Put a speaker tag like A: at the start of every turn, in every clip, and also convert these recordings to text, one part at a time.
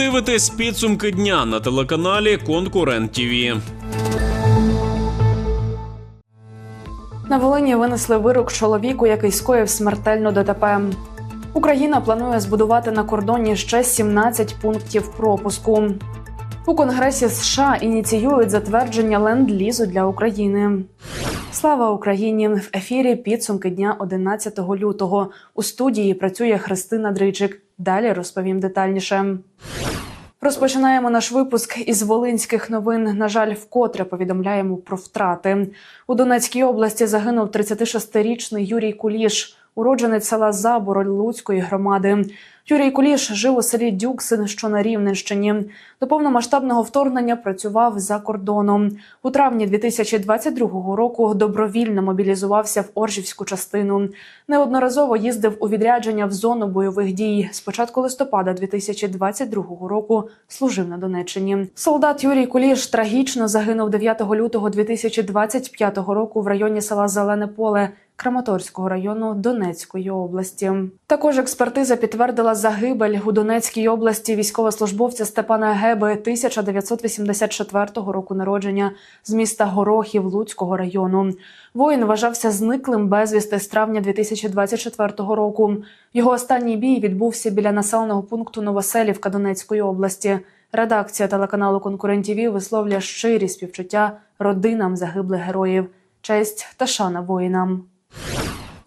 A: дивитесь підсумки дня на телеканалі Конкурент ТІВІ.
B: На Волині винесли вирок чоловіку, який скоїв смертельну ДТП. Україна планує збудувати на кордоні ще 17 пунктів пропуску. У Конгресі США ініціюють затвердження ленд-лізу для України. Слава Україні! В ефірі підсумки дня 11 лютого. У студії працює Христина Дричик. Далі розповім детальніше. Розпочинаємо наш випуск із волинських новин. На жаль, вкотре повідомляємо про втрати. У Донецькій області загинув 36-річний Юрій Куліш, уродженець села Забороль Луцької громади. Юрій Куліш жив у селі Дюксин, що на Рівненщині. До повномасштабного вторгнення працював за кордоном. У травні 2022 року добровільно мобілізувався в Оржівську частину. Неодноразово їздив у відрядження в зону бойових дій. З початку листопада 2022 року служив на Донеччині. Солдат Юрій Куліш трагічно загинув 9 лютого 2025 року в районі села Зелене Поле. Краматорського району Донецької області також експертиза підтвердила загибель у Донецькій області військовослужбовця Степана Геби 1984 року народження з міста Горохів Луцького району. Воїн вважався зниклим безвісти з травня 2024 року. Його останній бій відбувся біля населеного пункту Новоселівка Донецької області. Редакція телеканалу Конкурентів висловлює щирі співчуття родинам загиблих героїв. Честь та шана воїнам.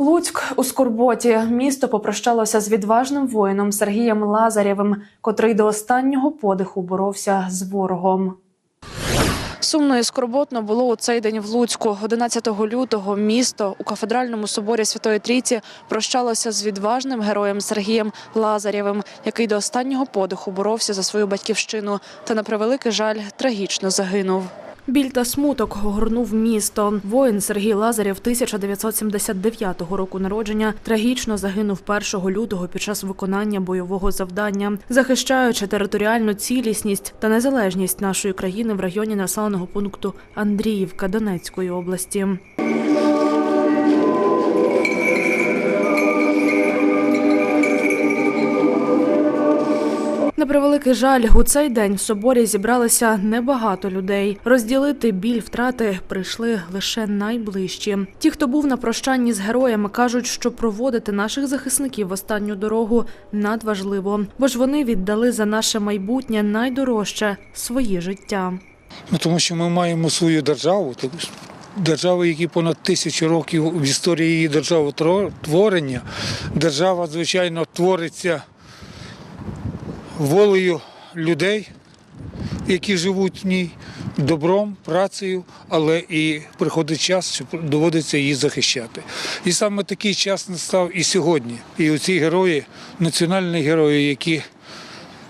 B: Луцьк у Скорботі місто попрощалося з відважним воїном Сергієм Лазарєвим, котрий до останнього подиху боровся з ворогом. Сумно і скорботно було у цей день в Луцьку. 11 лютого місто у кафедральному соборі Святої Трійці прощалося з відважним героєм Сергієм Лазарєвим, який до останнього подиху боровся за свою батьківщину та на превеликий жаль трагічно загинув. Біль та смуток огорнув місто. Воїн Сергій Лазарєв 1979 року народження трагічно загинув 1 лютого під час виконання бойового завдання, захищаючи територіальну цілісність та незалежність нашої країни в районі населеного пункту Андріївка Донецької області. На превеликий жаль, у цей день в соборі зібралося небагато людей. Розділити біль втрати прийшли лише найближчі. Ті, хто був на прощанні з героями, кажуть, що проводити наших захисників в останню дорогу надважливо, бо ж вони віддали за наше майбутнє найдорожче своє життя.
C: Ну, тому що ми маємо свою державу, державу, які понад тисячу років в історії її державотворення. Держава, звичайно, твориться волею людей, які живуть в ній, добром, працею, але і приходить час, що доводиться її захищати. І саме такий час настав і сьогодні. І оці герої, національні герої, які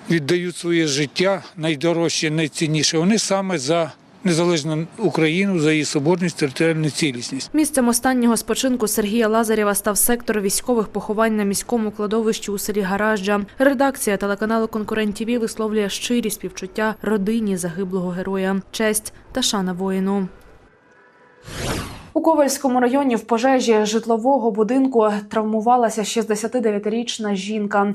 C: віддають своє життя найдорожче, найцінніше. Вони саме за незалежну Україну, за її соборність, територіальну цілісність.
B: Місцем останнього спочинку Сергія Лазарєва став сектор військових поховань на міському кладовищі у селі Гаражджа. Редакція телеканалу Конкурент ТІВІ висловлює щирі співчуття родині загиблого героя, честь та шана воїну. У Ковальському районі в пожежі житлового будинку травмувалася 69-річна жінка.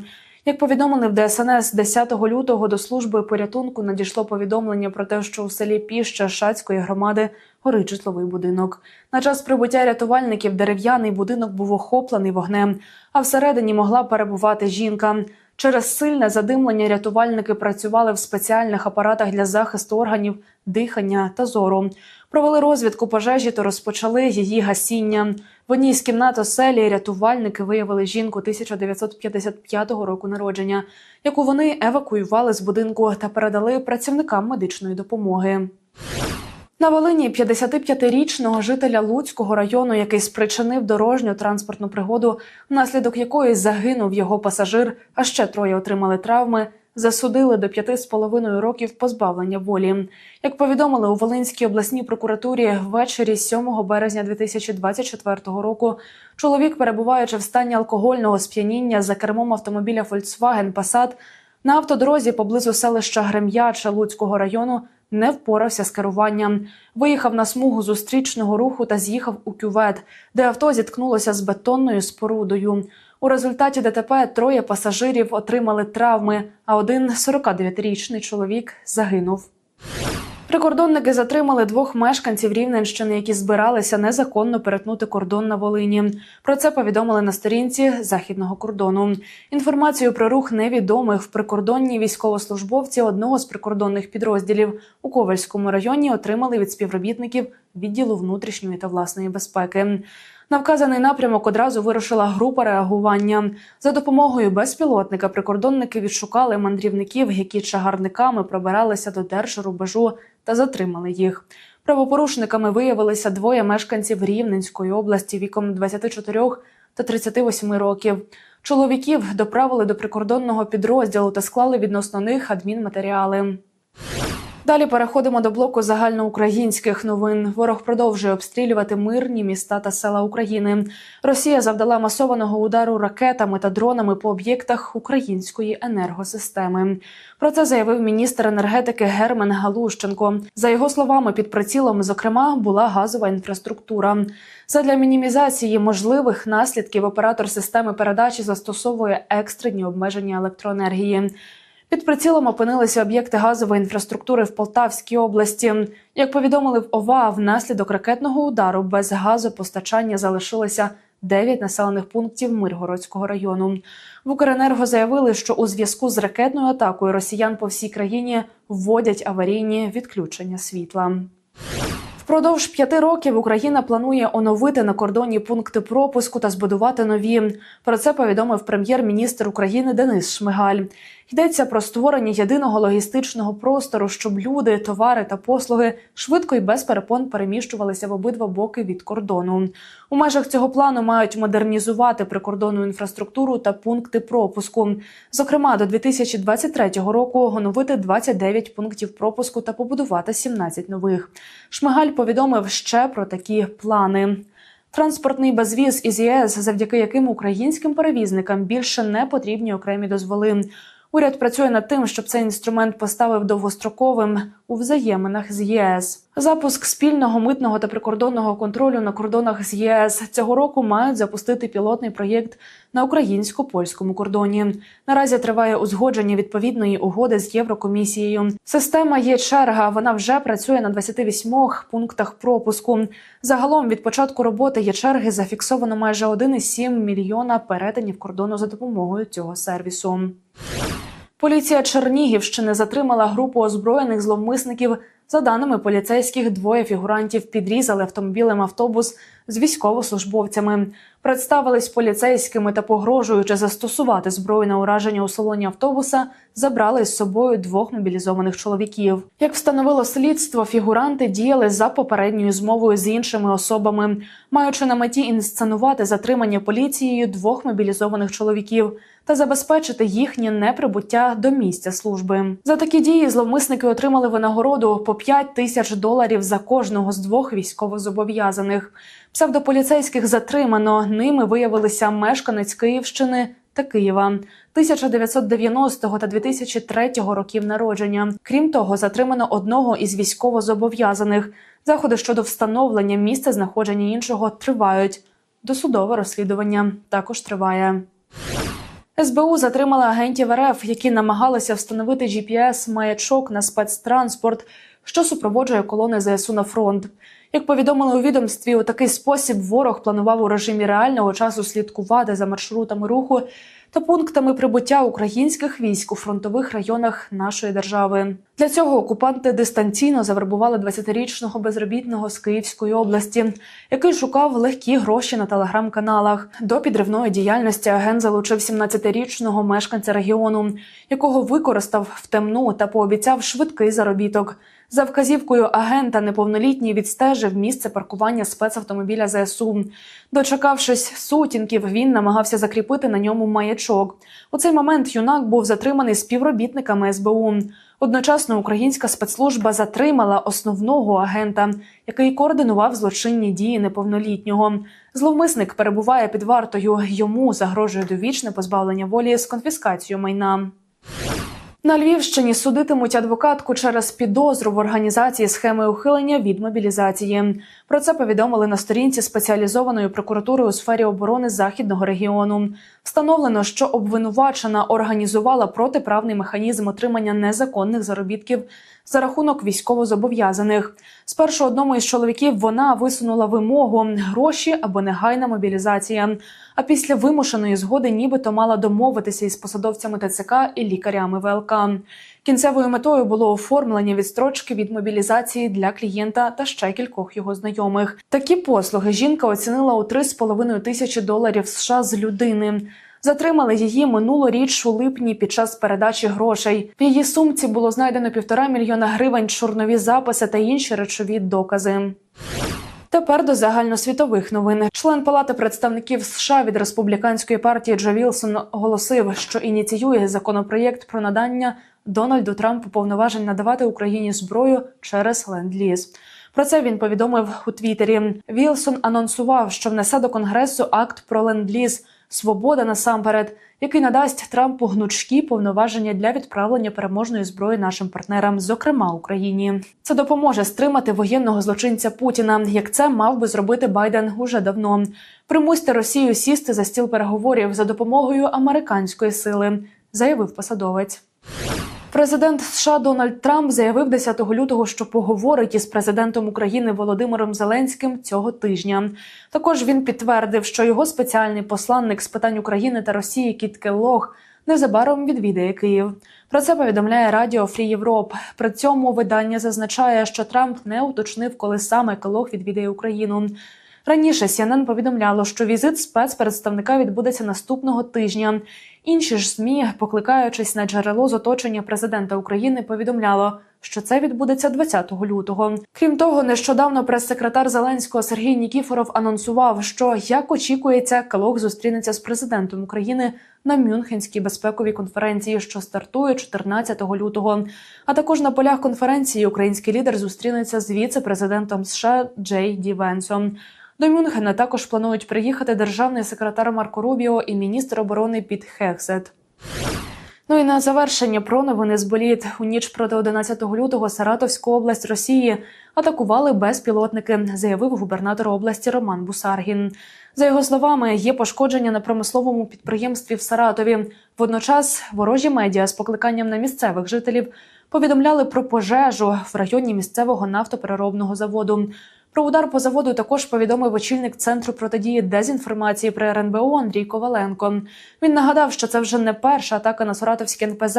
B: Як повідомили в ДСНС 10 лютого до служби порятунку надійшло повідомлення про те, що у селі Піща Шацької громади горить житловий будинок. На час прибуття рятувальників дерев'яний будинок був охоплений вогнем, а всередині могла перебувати жінка. Через сильне задимлення рятувальники працювали в спеціальних апаратах для захисту органів, дихання та зору. Провели розвідку пожежі та розпочали її гасіння. В одній з кімнат оселі рятувальники виявили жінку 1955 року народження, яку вони евакуювали з будинку та передали працівникам медичної допомоги. На Волині 55-річного жителя Луцького району, який спричинив дорожню транспортну пригоду, внаслідок якої загинув його пасажир, а ще троє отримали травми, засудили до п'яти з половиною років позбавлення волі. Як повідомили у Волинській обласній прокуратурі, ввечері 7 березня 2024 року чоловік, перебуваючи в стані алкогольного сп'яніння за кермом автомобіля Volkswagen Passat, на автодорозі поблизу селища Грем'яча Луцького району не впорався з керуванням. Виїхав на смугу зустрічного руху та з'їхав у кювет, де авто зіткнулося з бетонною спорудою. У результаті ДТП троє пасажирів отримали травми, а один 49-річний чоловік загинув. Прикордонники затримали двох мешканців Рівненщини, які збиралися незаконно перетнути кордон на Волині. Про це повідомили на сторінці західного кордону. Інформацію про рух невідомих в прикордонні військовослужбовці одного з прикордонних підрозділів у Ковальському районі отримали від співробітників відділу внутрішньої та власної безпеки. На вказаний напрямок одразу вирушила група реагування. За допомогою безпілотника прикордонники відшукали мандрівників, які чагарниками пробиралися до держрубежу та затримали їх. Правопорушниками виявилися двоє мешканців Рівненської області віком 24 та 38 років. Чоловіків доправили до прикордонного підрозділу та склали відносно них адмінматеріали. Далі переходимо до блоку загальноукраїнських новин. Ворог продовжує обстрілювати мирні міста та села України. Росія завдала масованого удару ракетами та дронами по об'єктах української енергосистеми. Про це заявив міністр енергетики Герман Галущенко. За його словами, під прицілом, зокрема, була газова інфраструктура. Задля мінімізації можливих наслідків оператор системи передачі застосовує екстрені обмеження електроенергії. Під прицілом опинилися об'єкти газової інфраструктури в Полтавській області. Як повідомили в ОВА, внаслідок ракетного удару без газопостачання залишилося 9 населених пунктів Миргородського району. В Укренерго заявили, що у зв'язку з ракетною атакою росіян по всій країні вводять аварійні відключення світла. Впродовж п'яти років Україна планує оновити на кордоні пункти пропуску та збудувати нові. Про це повідомив прем'єр-міністр України Денис Шмигаль. Йдеться про створення єдиного логістичного простору, щоб люди, товари та послуги швидко і без перепон переміщувалися в обидва боки від кордону. У межах цього плану мають модернізувати прикордонну інфраструктуру та пункти пропуску. Зокрема, до 2023 року оновити 29 пунктів пропуску та побудувати 17 нових. Шмигаль повідомив ще про такі плани. Транспортний безвіз із ЄС, завдяки яким українським перевізникам більше не потрібні окремі дозволи. Уряд працює над тим, щоб цей інструмент поставив довгостроковим у взаєминах з ЄС. Запуск спільного митного та прикордонного контролю на кордонах з ЄС цього року мають запустити пілотний проєкт на українсько-польському кордоні. Наразі триває узгодження відповідної угоди з Єврокомісією. Система є черга. Вона вже працює на 28 пунктах пропуску. Загалом від початку роботи є черги зафіксовано майже 1,7 мільйона перетинів кордону за допомогою цього сервісу. Поліція Чернігівщини затримала групу озброєних зловмисників. За даними поліцейських, двоє фігурантів підрізали автомобілем автобус з військовослужбовцями. Представились поліцейськими та, погрожуючи застосувати зброю на ураження у салоні автобуса, забрали з собою двох мобілізованих чоловіків. Як встановило слідство, фігуранти діяли за попередньою змовою з іншими особами, маючи на меті інсценувати затримання поліцією двох мобілізованих чоловіків та забезпечити їхнє неприбуття до місця служби. За такі дії зловмисники отримали винагороду по 5 тисяч доларів за кожного з двох військовозобов'язаних. Псевдополіцейських затримано. Ними виявилися мешканець Київщини та Києва 1990 та 2003 років народження. Крім того, затримано одного із військовозобов'язаних. Заходи щодо встановлення місця знаходження іншого тривають. Досудове розслідування також триває. СБУ затримала агентів РФ, які намагалися встановити gps маячок на спецтранспорт, що супроводжує колони ЗСУ на фронт. Як повідомили у відомстві, у такий спосіб ворог планував у режимі реального часу слідкувати за маршрутами руху та пунктами прибуття українських військ у фронтових районах нашої держави. Для цього окупанти дистанційно завербували 20-річного безробітного з Київської області, який шукав легкі гроші на телеграм-каналах. До підривної діяльності агент залучив 17-річного мешканця регіону, якого використав в темну та пообіцяв швидкий заробіток. За вказівкою агента неповнолітній відстежив місце паркування спецавтомобіля ЗСУ. Дочекавшись сутінків, він намагався закріпити на ньому маячок. У цей момент юнак був затриманий співробітниками СБУ. Одночасно українська спецслужба затримала основного агента, який координував злочинні дії неповнолітнього. Зловмисник перебуває під вартою. Йому загрожує довічне позбавлення волі з конфіскацією майна. На Львівщині судитимуть адвокатку через підозру в організації схеми ухилення від мобілізації. Про це повідомили на сторінці спеціалізованої прокуратури у сфері оборони західного регіону. Встановлено, що обвинувачена організувала протиправний механізм отримання незаконних заробітків за рахунок військовозобов'язаних. Спершу одному із чоловіків вона висунула вимогу гроші або негайна мобілізація. А після вимушеної згоди, нібито мала домовитися із посадовцями ТЦК і лікарями ВЛК. Кінцевою метою було оформлення відстрочки від мобілізації для клієнта та ще кількох його знайомих. Такі послуги жінка оцінила у 3,5 тисячі доларів США з людини. Затримали її минулоріч у липні під час передачі грошей. В її сумці було знайдено півтора мільйона гривень, чорнові записи та інші речові докази. Тепер до загальносвітових новин. Член Палати представників США від республіканської партії Джо Вілсон оголосив, що ініціює законопроєкт про надання Дональду Трампу повноважень надавати Україні зброю через ленд-ліз. Про це він повідомив у Твіттері. Вілсон анонсував, що внесе до конгресу акт про ленд-ліз Свобода насамперед, який надасть Трампу гнучкі повноваження для відправлення переможної зброї нашим партнерам, зокрема Україні. Це допоможе стримати воєнного злочинця Путіна, як це мав би зробити Байден уже давно. Примусьте Росію сісти за стіл переговорів за допомогою американської сили, заявив посадовець. Президент США Дональд Трамп заявив 10 лютого, що поговорить із президентом України Володимиром Зеленським цього тижня. Також він підтвердив, що його спеціальний посланник з питань України та Росії Кіт Келлог незабаром відвідає Київ. Про це повідомляє Радіо Фрі Європ. При цьому видання зазначає, що Трамп не уточнив, коли саме Келлог відвідає Україну. Раніше CNN повідомляло, що візит спецпредставника відбудеться наступного тижня. Інші ж ЗМІ, покликаючись на джерело з оточення президента України, повідомляло, що це відбудеться 20 лютого. Крім того, нещодавно прес-секретар Зеленського Сергій Нікіфоров анонсував, що як очікується, Калох зустрінеться з президентом України на Мюнхенській безпековій конференції, що стартує 14 лютого. А також на полях конференції український лідер зустрінеться з віце-президентом США Джей Ді Венсом. До Мюнхена також планують приїхати державний секретар Марко Рубіо і міністр оборони Піт Хексет. Ну і на завершення про новини з боліт. У ніч проти 11 лютого Саратовську область Росії атакували безпілотники, заявив губернатор області Роман Бусаргін. За його словами, є пошкодження на промисловому підприємстві в Саратові. Водночас ворожі медіа з покликанням на місцевих жителів повідомляли про пожежу в районі місцевого нафтопереробного заводу. Про удар по заводу також повідомив очільник центру протидії дезінформації при РНБО Андрій Коваленко. Він нагадав, що це вже не перша атака на Саратовське НПЗ,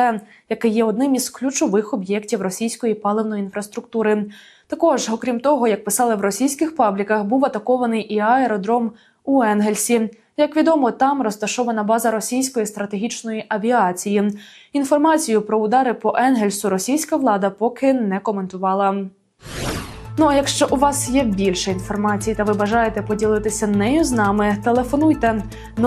B: яке є одним із ключових об'єктів російської паливної інфраструктури. Також, окрім того, як писали в російських пабліках, був атакований і аеродром у Енгельсі. Як відомо, там розташована база російської стратегічної авіації. Інформацію про удари по Енгельсу російська влада поки не коментувала. Ну а якщо у вас є більше інформації та ви бажаєте поділитися нею з нами, телефонуйте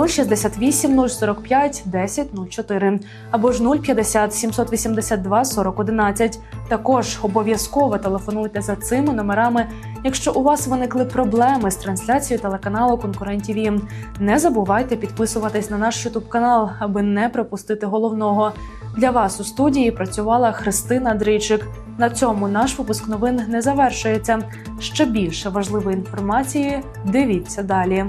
B: 068 045 10 04 або ж 050 782 40 11. Також обов'язково телефонуйте за цими номерами, якщо у вас виникли проблеми з трансляцією телеканалу Конкурентів. Не забувайте підписуватись на наш Ютуб канал, аби не пропустити головного. Для вас у студії працювала Христина Дричик. На цьому наш випуск новин не завершується. Ще більше важливої інформації дивіться далі.